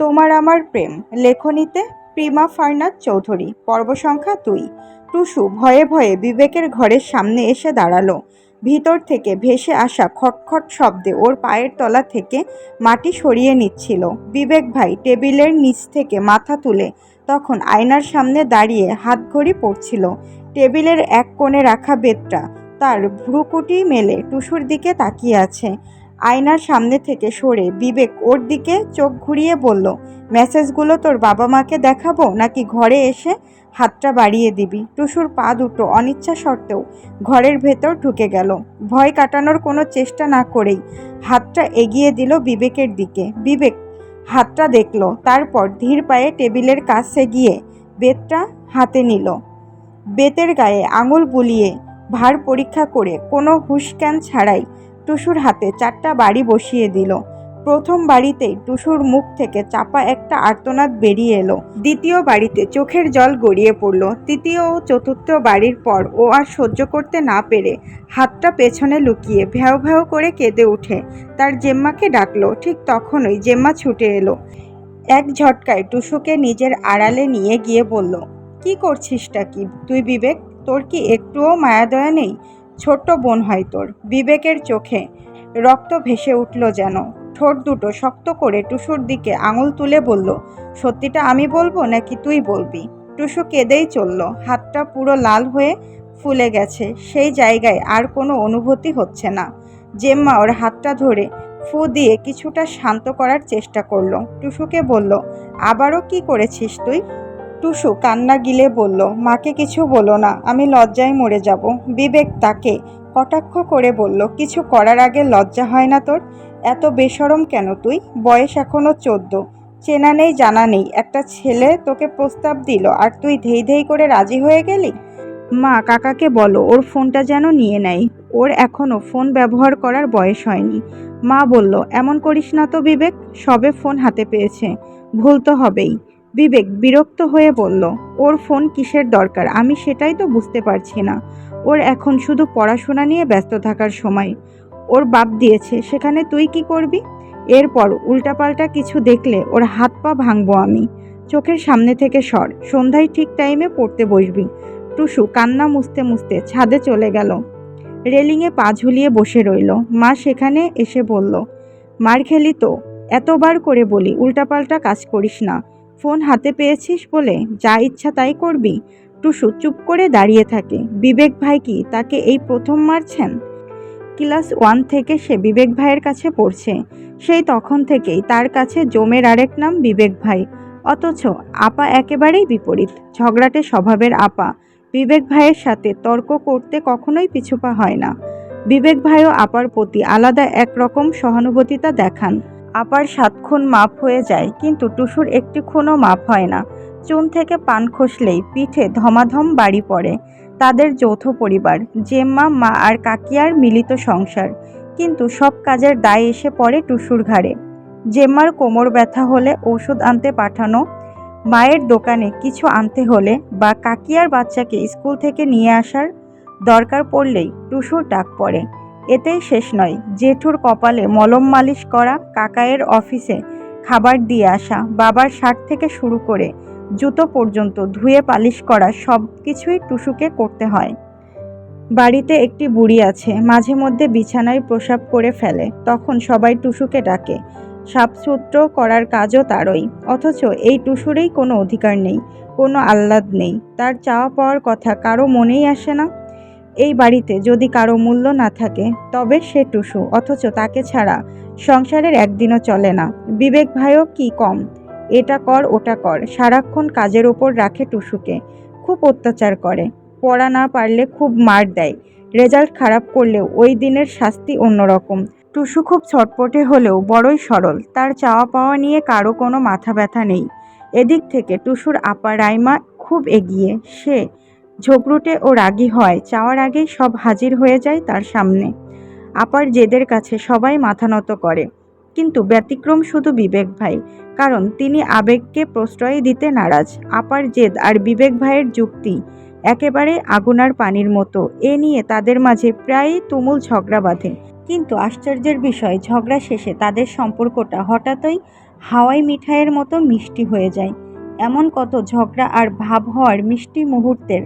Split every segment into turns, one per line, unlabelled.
তোমার আমার প্রেম। লেখনীতে প্রিমা ফারনাথ চৌধুরী। পর্ব সংখ্যা দুই। টুসু ভয়ে ভয়ে বিবেকের ঘরের সামনে এসে দাঁড়াল। ভিতর থেকে ভেসে আসা খটখট শব্দে ওর পায়ের তলা থেকে মাটি সরিয়ে নিচ্ছিল। বিবেক ভাই টেবিলের নিচ থেকে মাথা তুলে তখন আয়নার সামনে দাঁড়িয়ে হাতঘড়ি পড়ছিল টেবিলের এক কোণে রাখা বেতটা তার ভ্রুকুটি মেলে টুসুর দিকে তাকিয়ে আছে। আয়নার সামনে থেকে সরে বিবেক ওর দিকে চোখ ঘুরিয়ে বলল, মেসেজগুলো তোর বাবা মাকে দেখাবো নাকি ঘরে এসে হাতটা বাড়িয়ে দিবি? টুসুর পা দুটো অনিচ্ছা সত্ত্বেও ঘরের ভেতর ঢুকে গেল। ভয় কাটানোর কোনো চেষ্টা না করেই হাতটা এগিয়ে দিল বিবেকের দিকে। বিবেক হাতটা দেখল, তারপর ধীর পায়ে টেবিলের কাছে গিয়ে বেতটা হাতে নিল। বেতের গায়ে আঙুল বুলিয়ে ভার পরীক্ষা করে কোনো হুঁশজ্ঞান ছাড়াই টুসুর হাতে চারটা বাড়ি বসিয়ে দিল। প্রথম বাড়িতেই টুসুর মুখ থেকে চাপা একটা আর্তনাদ বেরিয়ে এলো। দ্বিতীয় বাড়িতে চোখের জল গড়িয়ে পড়ল। তৃতীয় ও চতুর্থ বাড়ির পর ও আর সহ্য করতে না পেরে হাতটা পেছনে লুকিয়ে ভ্যাও ভ্যাও করে কেঁদে উঠে তার জেম্মাকে ডাকলো। ঠিক তখনই জেম্মা ছুটে এলো। এক ঝটকায় টুসুকে নিজের আড়ালে নিয়ে গিয়ে বলল, কি করছিসটা কি? তুই বিবেক, তোর কি একটুও মায়াদয়া নেই? ছোট্ট বোন হয় তোর, বিবেকের চোখে। রক্ত ভেসে উঠল যেন। ঠোঁট দুটো শক্ত করে টুসুর দিকে আঙুল তুলে বলল, সত্যিটা আমি বলব নাকি তুই বলবি? টুসু কেঁদেই চলল। হাতটা পুরো লাল হয়ে ফুলে গেছে। সেই জায়গায় আর কোনো অনুভূতি হচ্ছে না। জেম্মা ওর হাতটা ধরে ফু দিয়ে কিছুটা শান্ত করার চেষ্টা করল। টুসুকে বলল, আবারও কি করেছিস তুই? টুসু কান্না গিলে বলল, মাকে কিছু বলো না, আমি লজ্জায় মরে যাব। বিবেক তাকে কটাক্ষ করে বলল, কিছু করার আগে লজ্জা হয় না তোর? এত বেসরম কেন তুই? বয়স এখনও চোদ্দ। চেনা নেই, জানা নেই। একটা ছেলে তোকে প্রস্তাব দিল, আর তুই ধেই ধেই করে রাজি হয়ে গেলি? মা, কাকাকে বলো, ওর ফোনটা যেন নিয়ে নেয়। ওর এখনও ফোন ব্যবহার করার বয়স হয়নি। মা বলল, এমন করিস না তো বিবেক, সবে ফোন হাতে পেয়েছে। ভুল তো হবেই। বিবেক বিরক্ত হয়ে বলল, ওর ফোন কিসের দরকার? আমি সেটাই তো বুঝতে পারছি না। ওর এখন শুধু পড়াশোনা নিয়ে ব্যস্ত থাকার সময়। ওর বাপ দিয়েছে, সেখানে তুই কি করবি? এরপর উল্টাপাল্টা কিছু দেখলে ওর হাত পা ভাঙবো আমি। চোখের সামনে থেকে সর, সন্ধ্যায় ঠিক টাইমে পড়তে বসবি। টুসু কান্না মুছতে মুছতে ছাদে চলে গেল। রেলিংয়ে পা ঝুলিয়ে বসে রইল। মা সেখানে এসে বলল, মার খেলি তো। এতবার করে বলি, উল্টাপাল্টা কাজ করিস না। ফোন হাতে পেয়েছিস বলে যা ইচ্ছা তাই করবি। টুসু চুপ করে দাঁড়িয়ে থাকে। বিবেক ভাই কি তাকে এই প্রথম মারছেন? ক্লাস ওয়ান থেকে সে বিবেক ভাইয়ের কাছে পড়ছে। সেই তখন থেকেই তার কাছে জমের আরেক নাম বিবেক ভাই। অথচ আপা একেবারেই বিপরীত। ঝগড়াটে স্বভাবের আপা। বিবেক ভাইয়ের সাথে তর্ক করতে কখনোই পিছুপা হয় না। বিবেক ভাইও আপার প্রতি আলাদা একরকম সহানুভূতিতা দেখান। আপার সাত খুন মাপ হয়ে যায়, কিন্তু টুসুর একটি খুনও মাপ হয় না। চুন থেকে পান খসলেই পিঠে ধমাধম বাড়ি পড়ে। তাদের যৌথ পরিবার, জেম্মা, মা আর কাকিয়ার মিলিত সংসার। কিন্তু সব কাজের দায় এসে পড়ে টুসুর ঘাড়ে। জেম্মার কোমর ব্যথা হলে ওষুধ আনতে পাঠানো, মায়ের দোকানে কিছু আনতে হলে বা কাকিয়ার বাচ্চাকে স্কুল থেকে নিয়ে আসার দরকার পড়লেই টুসুর ডাক পড়ে। এতেই শেষ নয়। জেঠুর কপালে মলম মালিশ করা কাকায়ের অফিসে খাবার দিয়ে আসা, বাবার শার্ট থেকে শুরু করে জুতো পর্যন্ত ধুয়ে পালিশ করা সব কিছুই টুসুকে করতে হয়। বাড়িতে একটি বুড়ি আছে, মাঝে মধ্যে বিছানায় প্রসাব করে ফেলে। তখন সবাই টুসুকে ডাকে। সাপসূত্র করার কাজও তারই। অথচ এই টুসুরেই কোনো অধিকার নেই, কোনো আহ্লাদ নেই। তার চাওয়া পাওয়ার কথা কারও মনেই আসে না। এই বাড়িতে যদি কারও মূল্য না থাকে, তবে সে টুসু, অথচ তাকে ছাড়া সংসারের একদিনও চলে না। বিবেক ভাইও কি কম? এটা কর, ওটা কর, সারাক্ষণ কাজের ওপর রাখে টুসুকে, খুব অত্যাচার করে। পড়া না পারলে খুব মার দেয়। রেজাল্ট খারাপ করলেও ওই দিনের শাস্তি অন্যরকম। টুসু খুব ছটপটে হলেও বড়ই সরল, তার চাওয়া পাওয়া নিয়ে কারও কোনো মাথা ব্যথা নেই। এদিক থেকে টুসুর আপা রাইমা খুব এগিয়ে, সে ঝগড়ুটে ও রাগী হয়, চাওয়ার আগেই সব হাজির হয়ে যায় তার সামনে। আপার জেদের কাছে সবাই মাথা নত করে। কিন্তু ব্যতিক্রম শুধু বিবেক ভাই, কারণ তিনি আবেগকে প্রশ্রয় দিতে নারাজ। আপার জেদ আর বিবেক ভাইয়ের যুক্তি একেবারে আগুনার পানির মতো। এ নিয়ে তাদের মাঝে প্রায়ই তুমুল ঝগড়া বাঁধে। কিন্তু আশ্চর্যের বিষয়, ঝগড়া শেষে তাদের সম্পর্কটা হঠাৎই হাওয়াই মিঠাইয়ের মতো মিষ্টি হয়ে যায়। এমন কত ঝগড়া আর ভাব হওয়ার মিষ্টি মুহূর্তের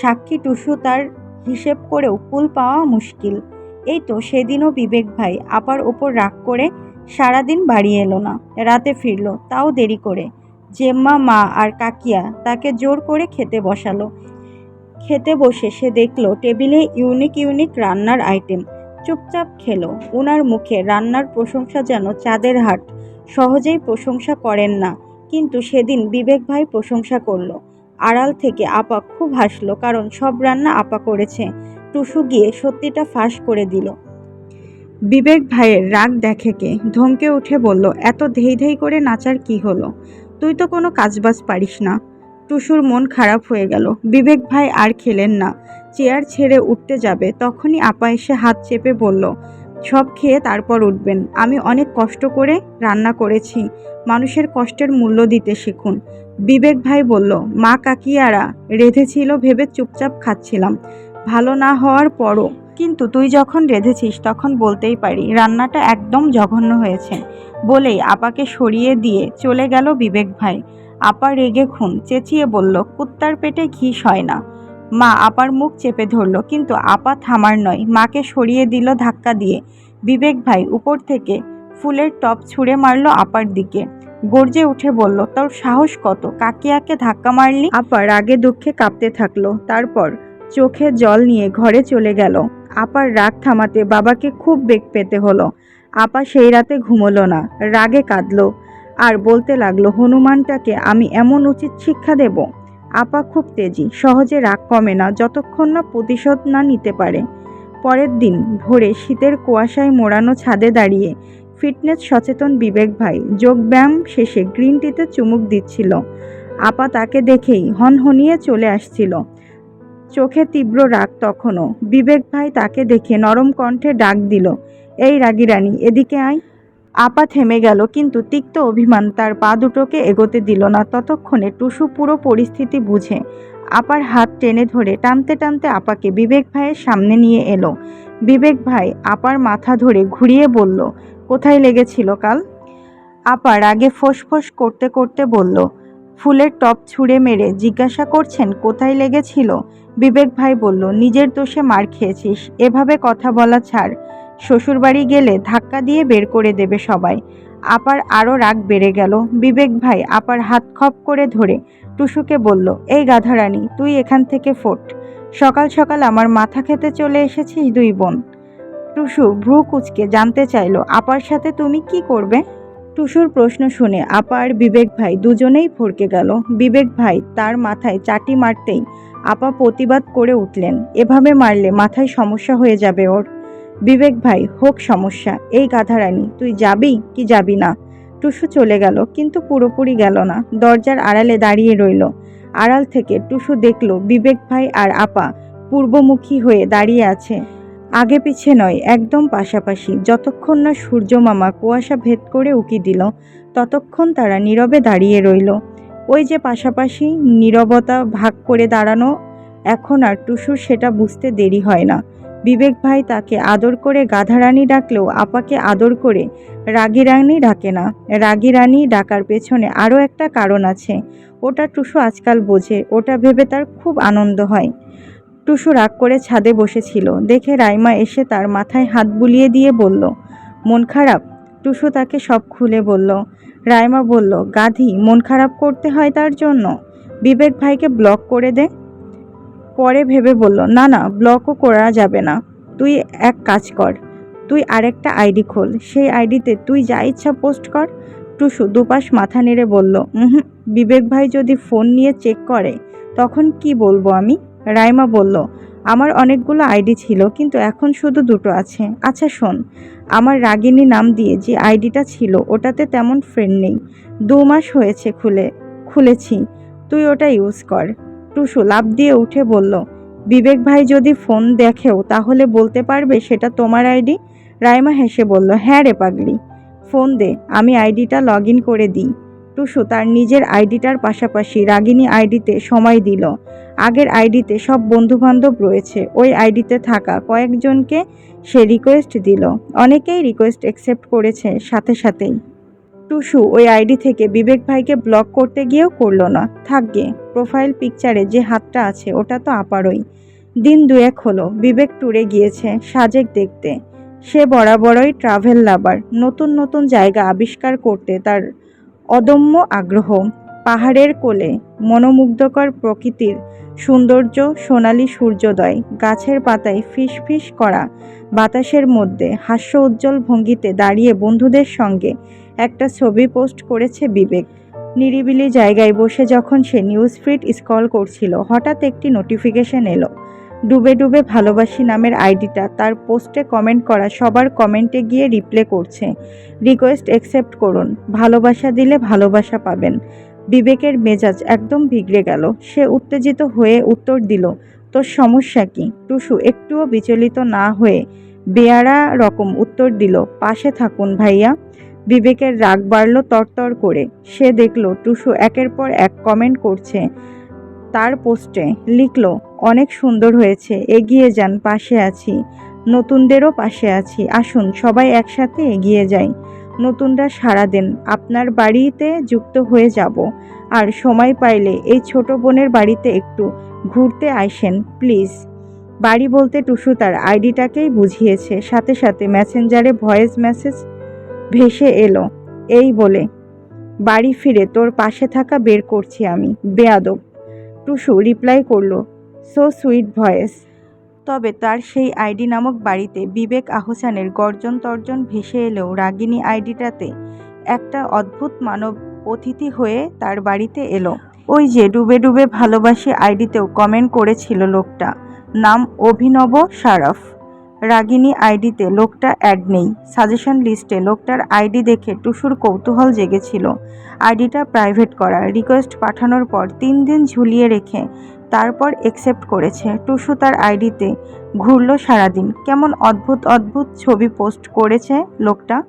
সাক্ষী টুসু তার হিসেব করেও কুল পাওয়া মুশকিল। এই তো সেদিনও বিবেক ভাই আপার ওপর রাগ করে সারাদিন বাড়ি এলো না, রাতে ফিরলো, তাও দেরি করে। জেম্মা, মা আর কাকিয়া তাকে জোর করে খেতে বসালো। খেতে বসে সে দেখল টেবিলে ইউনিক ইউনিক রান্নার আইটেম। চুপচাপ খেলো ওনার মুখে রান্নার প্রশংসা যেন চাঁদের হাট। সহজেই প্রশংসা করেন না, কিন্তু সেদিন বিবেক ভাই প্রশংসা করল। আড়াল থেকে আপা খুব হাসলো, কারণ সব রান্না আপা করেছে। টুসু গিয়ে সত্যিটা ফাঁস করে দিল। বিবেক ভাইয়ের রাগ দেখে কে? ধমকে উঠে বলল, এত ধেই ধেই করে নাচার কি হলো? তুই তো কোনো কাজবাজ পারিস না। টুসুর মন খারাপ হয়ে গেল। বিবেক ভাই আর খেলেন না। চেয়ার ছেড়ে উঠতে যাবে, তখনই আপা এসে হাত চেপে বলল সব খেয়ে তারপর উঠবেন। আমি অনেক কষ্ট করে রান্না করেছি। মানুষের কষ্টের মূল্য দিতে শিখুন। বিবেক ভাই বলল, মা কাকিয়ারা, রেঁধেছিল ভেবে চুপচাপ খাচ্ছিলাম। ভালো না হওয়ার পরও। কিন্তু তুই যখন রেঁধেছিস, তখন বলতেই পারি, রান্নাটা একদম জঘন্য হয়েছে। বলেই আপাকে সরিয়ে দিয়ে চলে গেল বিবেক ভাই। আপা রেগে খুন, চেঁচিয়ে বলল, কুত্তার পেটে ঘিস হয় না। মা আপার মুখ চেপে ধরল, কিন্তু আপা থামার নয়, মাকে সরিয়ে দিল ধাক্কা দিয়ে। বিবেক ভাই উপর থেকে ফুলের টপ ছুঁড়ে মারলো আপার দিকে। গর্জে উঠে বলল, তোর সাহস কত? কাকিয়াকে ধাক্কা মারলি? আপা রাগে দুঃখে কাঁপতে থাকল, তারপর চোখে জল নিয়ে ঘরে চলে গেল। আপার রাগ থামাতে বাবাকে খুব বেগ পেতে হলো। আপা সেই রাতে ঘুমোলো না, রাগে কাঁদলো। আর বলতে লাগল, হনুমানটাকে আমি এমন উচিত শিক্ষা দেব? আপা খুব তেজি, সহজে রাগ কমে না, যতক্ষণ না প্রতিশোধ না নিতে পারে। পরের দিন ভোরে শীতের কুয়াশায় মোড়ানো ছাদে দাঁড়িয়ে ফিটনেস সচেতন বিবেক ভাই যোগব্যায়াম শেষে গ্রিন টিতে চুমুক দিচ্ছিল। আপা তাকে দেখেই হনহনিয়ে চলে আসছিল। চোখে তীব্র রাগ তখনও। বিবেক ভাই তাকে দেখে নরম কণ্ঠে ডাক দিল, এই রাগী রানী এদিকে আয়। আপা থেমে গেল, কিন্তু তিক্ত অভিমান তার পা দুটোকে এগোতে দিল না। ততক্ষণে টুসু পুরো পরিস্থিতি বুঝে। আপার হাত টেনে ধরে টানতে টানতে আপাকে বিবেক ভাইয়ের সামনে নিয়ে এলো। বিবেক ভাই আপার মাথা ধরে ঘুরিয়ে বলল, কোথায় লেগেছিল কাল? আপা রাগে ফোঁস করতে করতে বলল, ফুলের টপ ছুঁড়ে মেরে জিজ্ঞাসা করছেন কোথায় লেগেছিল? বিবেক ভাই বলল, নিজের দোষে মার খেয়েছিস, এভাবে কথা বলা ছাড়। শ্বশুরবাড়ি গেলে ধাক্কা দিয়ে বের করে দেবে সবাই। আপার আরও রাগ বেড়ে গেল। বিবেক ভাই আপার হাত খপ করে ধরে টুসুকে বলল, এই গাধারানী, তুই এখান থেকে ফোট। সকাল সকাল আমার মাথা খেতে চলে এসেছিস দুই বোন। টুসু ভ্রু কুচকে জানতে চাইলো, আপার সাথে তুমি কি করবে? টুসুর প্রশ্ন শুনে আপা আর বিবেক ভাই দুজনেই ফরকে গেল। বিবেক ভাই তার মাথায় চাটি মারতেই আপা প্রতিবাদ করে উঠলেন। এভাবে মারলে মাথায় সমস্যা হয়ে যাবে ওর। বিবেক ভাই, হোক সমস্যা, এই গাধা গাধারানী তুই যাবি কি যাবি না? টুসু চলে গেল, কিন্তু পুরোপুরি গেল না। দরজার আড়ালে দাঁড়িয়ে রইল। আড়াল থেকে টুসু দেখল বিবেক ভাই আর আপা পূর্বমুখী হয়ে দাঁড়িয়ে আছে। আগে পিছে নয়, একদম পাশাপাশি। যতক্ষণ না সূর্য মামা কুয়াশা ভেদ করে উকি দিল, ততক্ষণ তারা নীরবে দাঁড়িয়ে রইল। ওই যে পাশাপাশি নীরবতা ভাগ করে দাঁড়ানো, এখন আর টুসুর সেটা বুঝতে দেরি হয় না। বিবেক ভাই তাকে আদর করে গাধারানী ডাকলেও আপাকে আদর করে রাগী রানী ডাকে না। রাগী রানী ডাকার পেছনে আরও একটা কারণ আছে। ওটা টুসু আজকাল বোঝে, ওটা ভেবে তার খুব আনন্দ হয়। টুসু রাগ করে ছাদে বসেছিল, দেখে রাইমা এসে তার মাথায় হাত বুলিয়ে দিয়ে বলল, মন খারাপ? টুসু তাকে সব খুলে বলল। রাইমা বলল, গাধি, মন খারাপ করতে হয় তার জন্য। বিবেক ভাইকে ব্লক করে দে। পরে ভেবে বলল, না না ব্লকও করা যাবে না। তুই এক কাজ কর। তুই আরেকটা আইডি খোল। সেই আইডিতে তুই যা ইচ্ছা পোস্ট কর। টুসু দুপাশ মাথা নেড়ে বলল হুম বিবেক ভাই যদি ফোন নিয়ে চেক করে, তখন কি বলব আমি? রাইমা বলল, আমার অনেকগুলো আইডি ছিল, কিন্তু এখন শুধু দুটো আছে। আচ্ছা শোন, আমার রাগিনী নাম দিয়ে যে আইডিটা ছিল, ওটাতে তেমন ফ্রেন্ড নেই। দু মাস হয়েছে খুলে, খুলেছি। তুই ওটা ইউজ কর। টুসু লাভ দিয়ে উঠে বলল, বিবেক ভাই যদি ফোন দেখেও তাহলে বলতে পারবে সেটা তোমার আইডি? রাইমা হেসে বলল হ্যাঁ রে পাগলি, ফোন দে, আমি আইডিটা লগ ইন করে দিই। টুসু তার নিজের আইডিটার পাশাপাশি রাগিনী আইডিতে সময় দিল। আগের আইডিতে সব বন্ধুবান্ধব রয়েছে, ওই আইডিতে থাকা কয়েকজনকে সে রিকোয়েস্ট দিল। অনেকেই রিকোয়েস্ট অ্যাকসেপ্ট করেছে সাথে সাথেই। টুসু ওই আইডি থেকে বিবেক ভাইকে ব্লক করতে গিয়েও করল না। থাকবে প্রোফাইল পিকচারে যে হাতটা আছে, ওটা তো আপারই। দিন দুয়েক হলো, বিবেক ট্যুরে গিয়েছে সাজেক দেখতে। সে বরাবরই ট্রাভেল লাভার নতুন নতুন জায়গা আবিষ্কার করতে তার অদম্য আগ্রহ। পাহাড়ের কোলে মনোমুগ্ধকর প্রকৃতির সৌন্দর্য সোনালি সূর্যোদয়, গাছের পাতায় ফিস ফিস করা, বাতাসের মধ্যে হাস্য উজ্জ্বল ভঙ্গিতে দাঁড়িয়ে বন্ধুদের সঙ্গে একটা ছবি পোস্ট করেছে বিবেক। নিরিবিলি জায়গায় বসে যখন সে নিউজ ফিড স্ক্রল করছিল, হঠাৎ একটি নোটিফিকেশন এলো, ডুবে ডুবে ভালোবাসি নামের আইডিটা তার পোস্টে কমেন্ট করা সবার কমেন্টে গিয়ে রিপ্লে করছে, রিকোয়েস্ট অ্যাকসেপ্ট করুন, ভালোবাসা দিলে ভালোবাসা পাবেন। বিবেকের মেজাজ একদম বিগড়ে গেল। সে উত্তেজিত হয়ে উত্তর দিল, তোর সমস্যা কি? টুসু একটুও বিচলিত না হয়ে বেয়ারা রকম উত্তর দিল, পাশে থাকুন ভাইয়া। বিবেকের রাগ বাড়ল তরতর করে। সে দেখল, টুসু একের পর এক কমেন্ট করছে তার পোস্টে লিখলো, অনেক সুন্দর হয়েছে, এগিয়ে যান, পাশে আছি। নতুনদেরও পাশে আছি। আসুন, সবাই একসাথে এগিয়ে যাই। নতুনরা সাড়া দেন, আপনার বাড়িতে যুক্ত হয়ে যাব। আর সময় পাইলে এই ছোট বোনের বাড়িতে একটু ঘুরতে আইসেন প্লিজ। বাড়ি বলতে টুসু তার আইডিটাকেই বুঝিয়েছে। সাথে সাথে মেসেঞ্জারে ভয়েস মেসেজ ভেসে এলো। এই বলে, বাড়ি ফিরে তোর পাশে থাকা বের করছি আমি। বেয়াদব। টুসু রিপ্লাই করল, সো সুইট ভয়েস। তবে তার সেই আইডি নামক বাড়িতে বিবেক আহসানের গর্জন তর্জন ভেসে এলেও রাগিনী আইডিটাতে একটা অদ্ভুত মানব অতিথি হয়ে তার বাড়িতে এলো। ওই যে ডুবে ডুবে ভালোবাসি আইডিতেও কমেন্ট করেছিল লোকটা। নাম অভিনব সারফ। রাগিনী আইডিতে লোকটা অ্যাড নেই। সাজেশন লিস্টে লোকটার আইডি দেখে টুসুর কৌতূহল জেগেছিল। আইডিটা প্রাইভেট করা, রিকোয়েস্ট পাঠানোর পর তিন দিন ঝুলিয়ে রেখে তারপর একসেপ্ট করেছে। টুসু তার আইডিতে ঘুরল সারাদিন। কেমন অদ্ভুত অদ্ভুত ছবি পোস্ট করেছে লোকটা?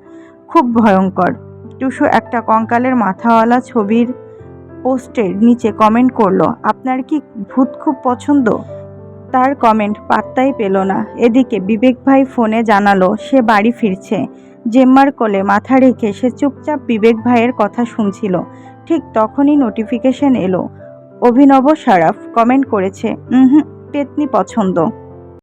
খুব ভয়ঙ্কর। টুসু একটা কঙ্কালের মাথাওয়ালা ছবির পোস্টের নিচে কমেন্ট করল, আপনার কি ভূত খুব পছন্দ? তার কমেন্ট পাত্তাই পেল না। এদিকে বিবেক ভাই ফোনে জানালো, সে বাড়ি ফিরছে। জেম্মার কোলে মাথা রেখে সে চুপচাপ বিবেক ভাইয়ের কথা শুনছিল। ঠিক তখনই নোটিফিকেশন এলো। অভিনব সারাফ কমেন্ট করেছে হুম পেতনি পছন্দ।